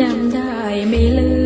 จำได้ไม่ลืม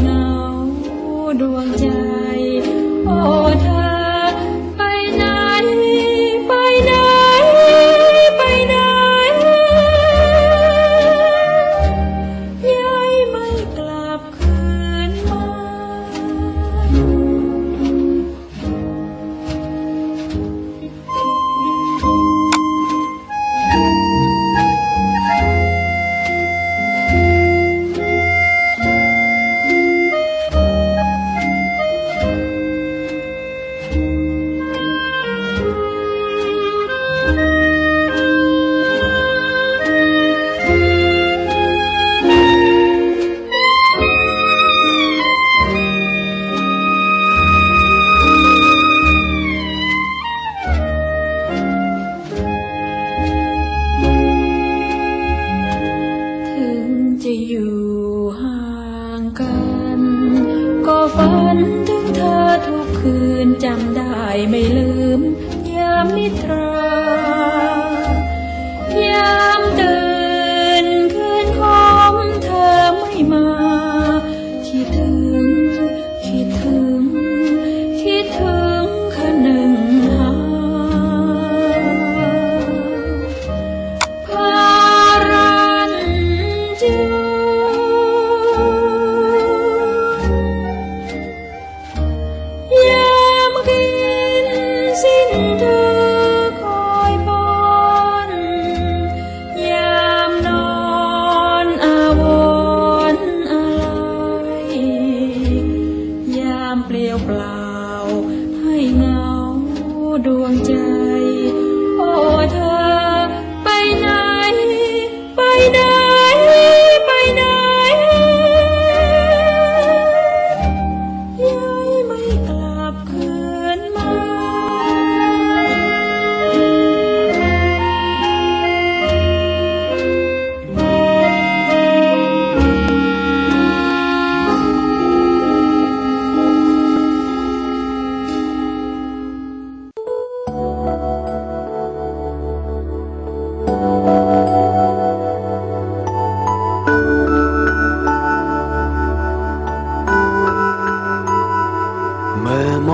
เหงาดวงใจ โอ้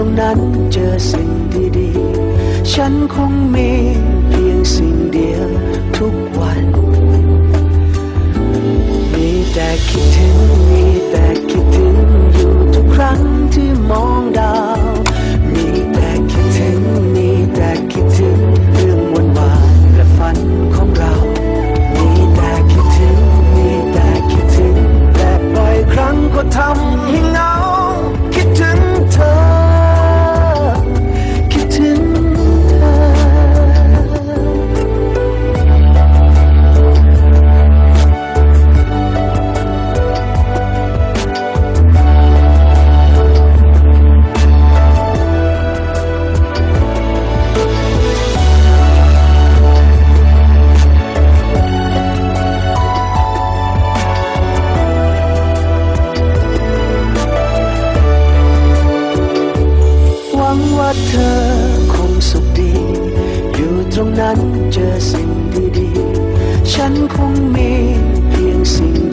ตรงนั้นเจอสิ่งดีๆ ฉันคงมี 真空นคง